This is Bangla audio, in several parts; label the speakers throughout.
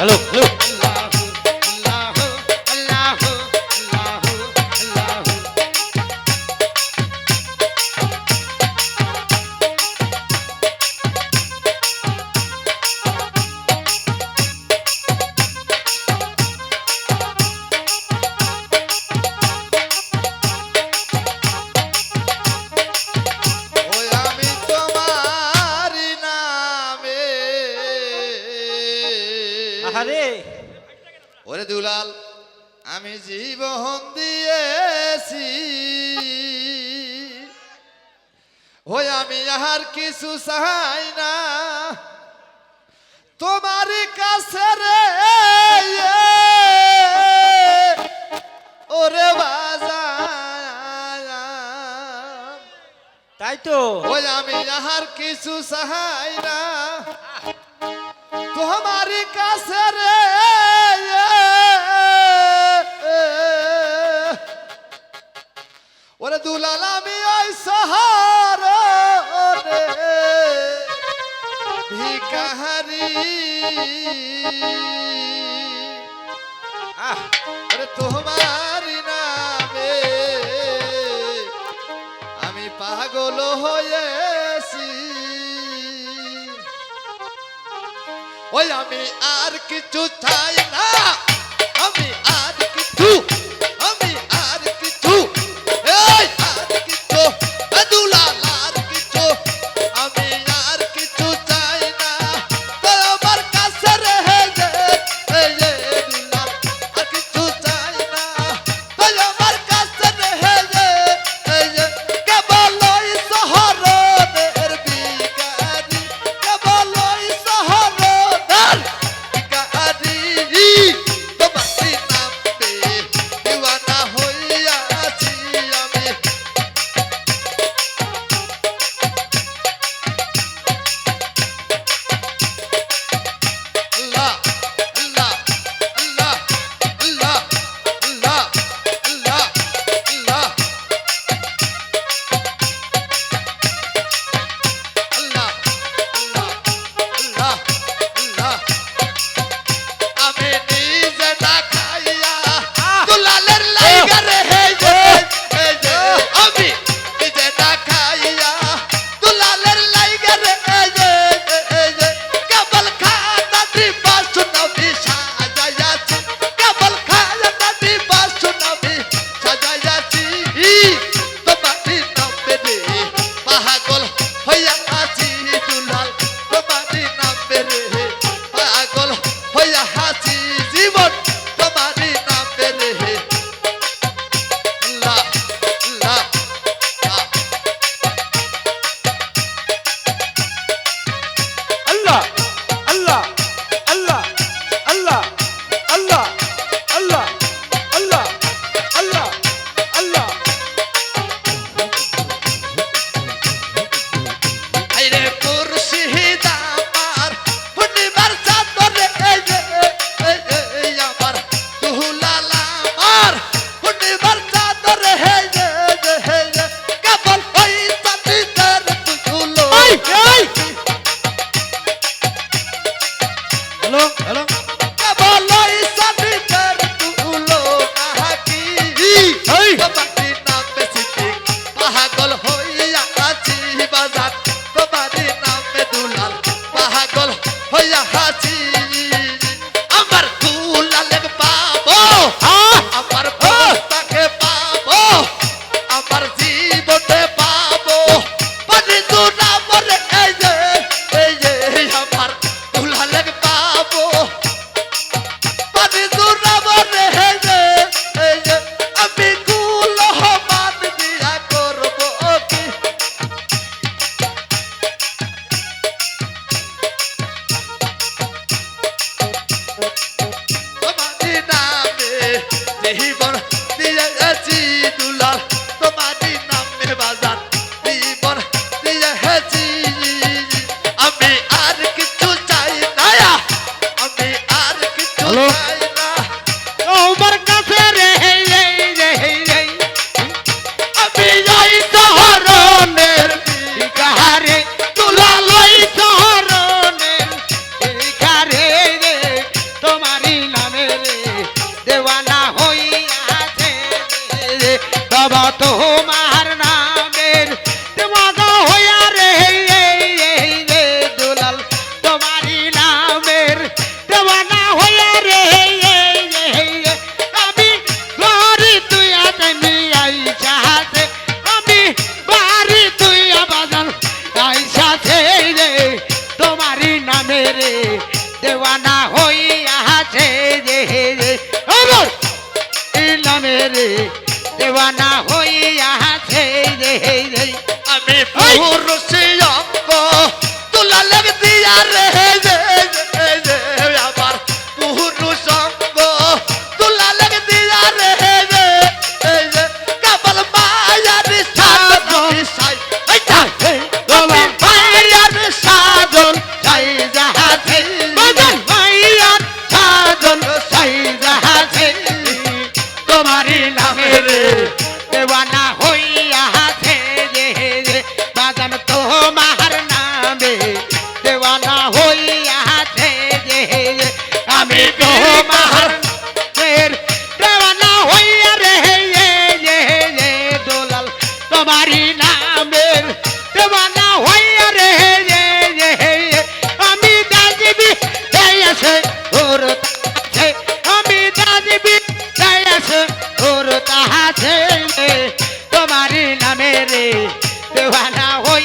Speaker 1: Hello, hello. আমি জীবন দিয়েছি। ওই আমি আর কিছু চাই না। তোমার কাছে রে ওরে বাজা
Speaker 2: তাই তো।
Speaker 1: ওই আমি আর কিছু চাই না। তোমার কাছে
Speaker 2: তাহারি।
Speaker 1: আরে তোমার নামে আমি পাগল হয়েছি। ওই আমি আর কিছু চাই না। Hello? रे अमे पूर से आपको तुला लग दिया रे আমি তোমার দেওয়ানা হইয়া রে, হে দোলাল,
Speaker 3: তোমারই নামের দেওয়ানা হইয়া রে, হে আমি দাজবি আছে ওর তাহাছে। আমি দাজবি আছে ওর তাহাছে। তোমারই নামে রে দেওয়ানা
Speaker 1: হই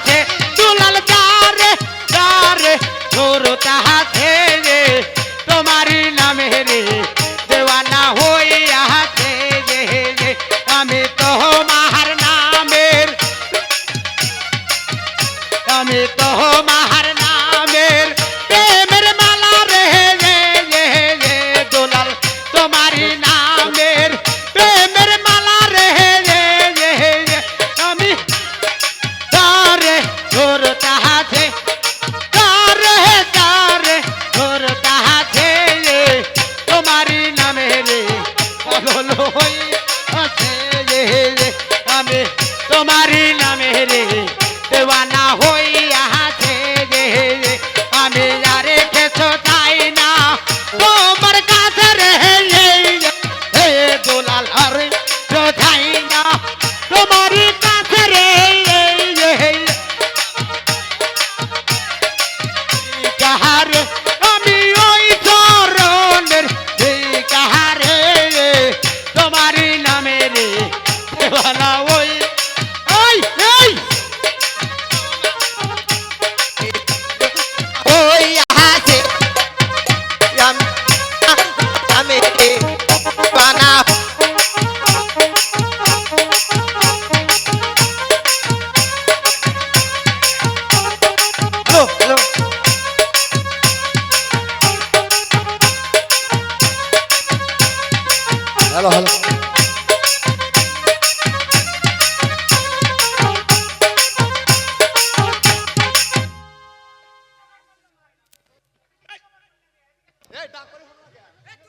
Speaker 1: কাছে চুলাল গারে গারে ধরো তাহা নামে রে
Speaker 3: পাগল হয়ে আছে রে আমি তোমারই নামে রে।
Speaker 2: Hello hello